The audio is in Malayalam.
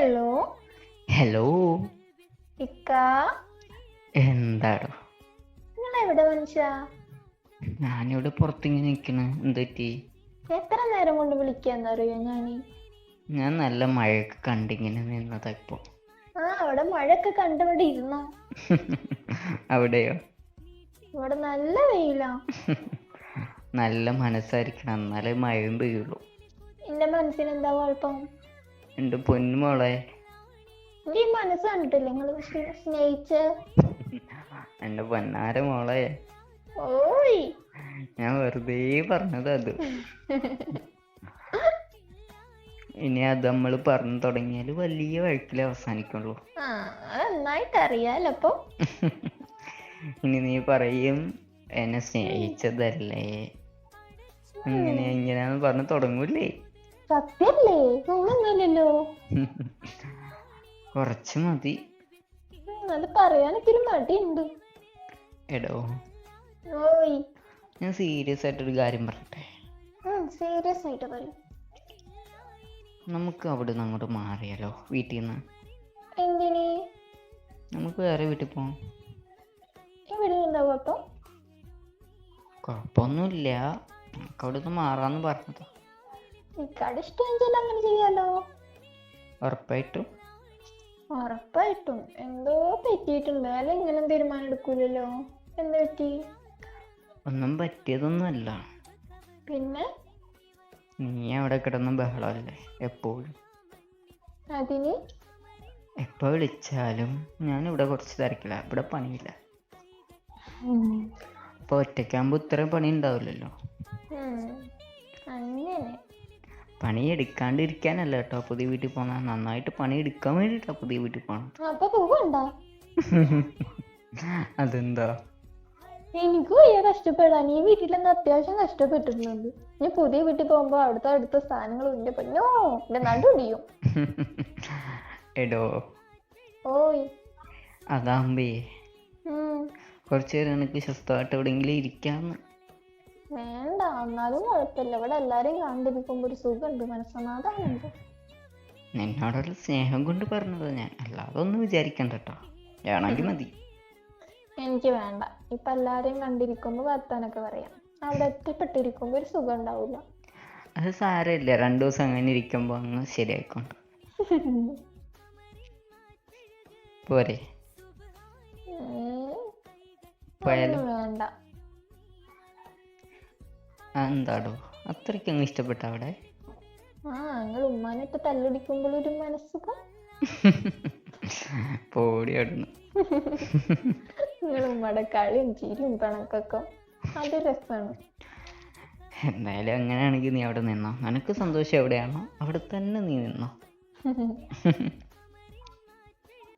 ഹലോ? ഹലോ? ഇക്ക? എന്താടോ? നിങ്ങൾ എവിടെ മനുഷ്യ? ഞാനിവിടെ പുറത്തിങ്ങനെ നിക്കണ. എന്തുപറ്റി എത്ര നേരം കൊണ്ട് വിളിക്കാന്ന് അറിയോ ഞാൻ? ഞാൻ നല്ല മഴയൊക്കെ കണ്ടിങ്ങനെ നിന്നതാ ഇപ്പൊ. ആ അവിടെ മഴയൊക്കെ കണ്ടവിടെ ഇരുന്നോ? അവിടെയോ? ഇവിടെ നല്ല വെയിലാ. നല്ല മനസ്സായിരിക്കണം. എന്നാലേ മഴയും പെയ്യുള്ളൂ. എന്റെ മനസ്സിന് എന്താ കുഴപ്പം? എന്റെ പൊന്നുമോളെ എന്റെ ഈ മനസ്സ് കണ്ടിട്ടില്ലേ നിങ്ങൾ സ്നേഹിച്ച? എന്റെ പൊന്നാര മോളെ. ഓയ്. ഞാൻ വെറുതെ പറഞ്ഞത് അത്. ഇനി അത് നമ്മൾ പറഞ്ഞു തുടങ്ങിയാൽ വലിയ വഴക്കിൽ അവസാനിക്കുള്ളൂ. നന്നായിട്ട് അറിയാലോ അപ്പൊ. ഇനി നീ പറയും എന്നെ സ്നേഹിച്ചതല്ലേ. ഇങ്ങനെ ഇങ്ങനെയാന്ന് പറഞ്ഞു തുടങ്ങൂലേ സത്യല്ലേ? ഒന്നൊന്നുമില്ലല്ലോ കുറച്ച് മതി. അത് പറയാനൊക്കെ ഇത്തിരി മടിയുണ്ട്. എടോ. ഓയ്. ഞാൻ സീരിയസ് ആയിട്ടൊരു കാര്യം പറയട്ടെ? സീരിയസ് ആയിട്ട് പറയും. നമുക്ക് അവിടെ നിന്ന് അങ്ങോട്ട് മാറിയാലോ? വീട്ടിൽ നിന്ന് എന്തിന്? നമുക്ക് വേറെ വീട്ടിൽ പോവാം. ഇവിടെ എന്താ കുഴപ്പം കുഴപ്പമൊന്നുമില്ല. നമുക്ക് അവിടെ നിന്ന് മാറാന്ന് പറഞ്ഞതാ. വെച്ചാൽ അങ്ങനെ ചെയ്യാലോ. ഉറപ്പായിട്ടും. ഉറപ്പായിട്ടും. എന്തോ പറ്റിയിട്ടുണ്ട്. അല്ല ഇങ്ങനെ തീരുമാനം എടുക്കൂലല്ലോ. എന്ത് പറ്റി? ഒന്നും പറ്റിയതൊന്നുമല്ല. പിന്നെ? നീ അവിടെ കിടന്നും ബഹളമല്ലേ? എപ്പോഴും. അതിന്? എപ്പോ വിളിച്ചാലും ഞാൻ ഇവിടെ കുറച്ച് തിരക്കില്ല ഇവിടെ പണിയില്ല. അപ്പൊ ഒറ്റയ്ക്കാകുമ്പോ ഇത്രയും പണി ഉണ്ടാവില്ലല്ലോ. പണി എടുക്കാണ്ടിരിക്കാനല്ല കേട്ടോ പുതിയ വീട്ടിൽ പോണ. നന്നായിട്ട് പണി എടുക്കാൻ വേണ്ടിട്ടാ പുതിയ വീട്ടിൽ പോണം. അപ്പൊ പോവണ്ട അതെന്താ? എനിക്ക് വയ്യ കഷ്ടപ്പെടാൻ. ഈ വീട്ടിലെന്ന് അത്യാവശ്യം കഷ്ടപ്പെട്ടിട്ടുണ്ട്. ഞാൻ പുതിയ വീട്ടിൽ പോകുമ്പോ അവിടുത്തെ അടുത്ത സാധനങ്ങൾ ഉണ്ട് പൊന്നോ എന്റെ നടുടിയും. എടോ. ഓയ്. അതാമ്പേ കുറച്ചു നേരം എനിക്ക് സ്വസ്ഥമായിട്ട് എവിടെയെങ്കിലും ഇരിക്കാന്ന്. എന്നാലും കുഴപ്പമില്ല. ഇവിടെ എല്ലാരെയും കണ്ടിരിക്കുമ്പോ ഒരു സുഖമുണ്ട്. മനസ്സമാധാനമുണ്ട്. നിന്നോടൊരു സ്നേഹം കൊണ്ട് പറഞ്ഞത് ഞാൻ. അല്ലാതെ ഒന്നും വിചാരിക്കണ്ട കേട്ടോ വേണമെങ്കിൽ മതി. എനിക്ക് വേണ്ട. ഇപ്പൊ എല്ലാരെയും കണ്ടിരിക്കുമ്പോ വർത്താനൊക്കെ പറയാം. അവിടെ ഒറ്റപ്പെട്ടിരിക്കുമ്പോ ഒരു സുഖം ഉണ്ടാവില്ല അത് സാരമില്ല. രണ്ടു ദിവസം അങ്ങനെ ഇരിക്കുമ്പോ അങ്ങ് ശരിയായിക്കൊണ്ട് പോരെ. പോയാലോ? എന്താടോ? അത്രയ്ക്ക് അങ്ങ് ഇഷ്ടപ്പെട്ട അവിടെ? ആ ഞങ്ങൾ ഉമ്മാനിട്ട് തല്ലടിക്കുമ്പോൾ ഒരു മനസ്സുഖം? പോടി അവിടുന്ന്. നിങ്ങൾ ഉമ്മയുടെ കളിയും ചിരിയും പിണക്കൊക്കെ അത് രസമാണ്. എന്തായാലും അങ്ങനെയാണെങ്കിൽ നീ അവിടെ നിന്നോ. നിനക്ക് സന്തോഷം എവിടെയാണോ? അവിടെ തന്നെ നീ നിന്നോ.